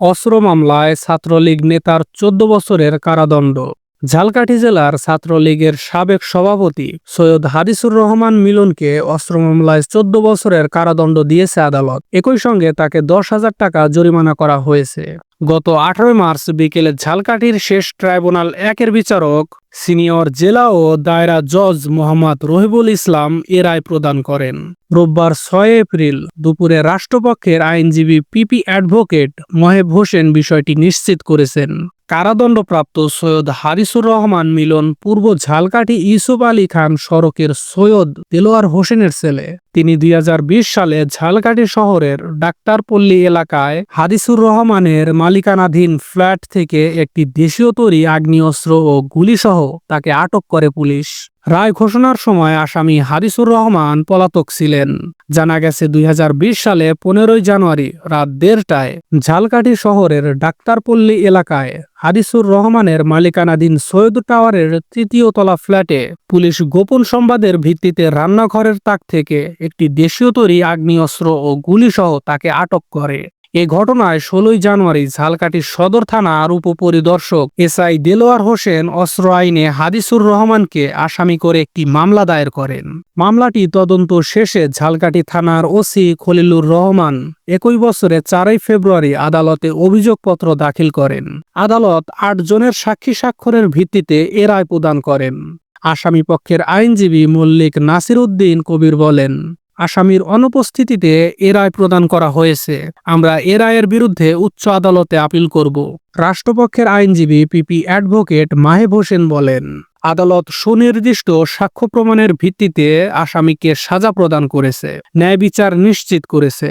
অস্ত্র মামলায় ছাত্রলীগ নেতার চোদ্দ বছরের কারাদণ্ড। ঝালকাঠি জেলার ছাত্রলীগের সাবেক সভাপতি সৈয়দ হাদিসুর রহমান মিলনকে অস্ত্র মামলায় চোদ্দ বছরের কারাদণ্ড দিয়েছে আদালত। একই সঙ্গে তাকে দশ হাজার টাকা জরিমানা করা হয়েছে। গত আঠারোই মার্চ বিকেলে ঝালকাঠির শেষ ট্রাইব্যুনাল একের বিচারক, সিনিয়র জেলা ও দায়রা জজ মোহাম্মদ রহিবুল ইসলাম এ রায় প্রদান করেন। রোববার ছয় এপ্রিল দুপুরে রাষ্ট্রপক্ষের আইনজীবী পিপি অ্যাডভোকেট মহেব হোসেন বিষয়টি নিশ্চিত করেছেন। কারাদণ্ডপ্রাপ্ত সৈয়দ হারিসুর রহমান মিলন পূর্ব ঝালকাঠি ইউসুফ আলী খান সড়কের সৈয়দ দেলোয়ার হোসেনের ছেলে। তিনি দুই হাজার বিশ সালে ঝালকাঠি শহরের ডাক্তারপল্লী এলাকায় হাদিসুর রহমানের মালিকানাধীন ফ্ল্যাট থেকে একটি দেশীয় তৈরি আগ্নেয়স্ত্র ও গুলিসহ তাকে আটক করে পুলিশ। রায় ঘোষণার সময় আসামি হাদিসুর রহমান পলাতক ছিলেন। জানা গেছে দুই হাজার বিশ সালে পনেরোই জানুয়ারি রাত দেড়টায় ঝালকাঠি শহরের ডাক্তারপল্লী এলাকায় হাদিসুর রহমানের মালিকানাধীন সৈয়দ টাওয়ারের তৃতীয় তলা ফ্ল্যাটে পুলিশ গোপন সংবাদের ভিত্তিতে রান্নাঘরের তাক থেকে একটি দেশীয় তৈরি আগ্নেয়স্ত্র ও গুলিসহ তাকে আটক করে। এ ঘটনায় ষোলোই জানুয়ারি ঝালকাঠি সদর থানার উপপরিদর্শক এসআই দেলোয়ার হোসেন অস্ত্র আইনে হাদিসুর রহমানকে আসামি করে একটি মামলা দায়ের করেন। মামলাটি তদন্ত শেষে ঝালকাঠি থানার ওসি খলিলুর রহমান একই বছরে চারই ফেব্রুয়ারি আদালতে অভিযোগপত্র দাখিল করেন। আদালত আট জনের সাক্ষী স্বাক্ষরের ভিত্তিতে এ রায় প্রদান করেন। আসামি পক্ষের আইনজীবী মল্লিক নাসির উদ্দিন কবির বলেন আসামির অনুপস্থিতিতে এ রায় প্রদান করা হয়েছে। আমরা এ রায়ের বিরুদ্ধে উচ্চ আদালতে আপিল করব, রাষ্ট্রপক্ষের আইনজীবী পিপি অ্যাডভোকেট মাহেব হোসেন বলেন। আদালত সুনির্দিষ্ট সাক্ষ্য প্রমাণের ভিত্তিতে আসামিকে সাজা প্রদান করেছে, ন্যায় বিচার নিশ্চিত করেছে।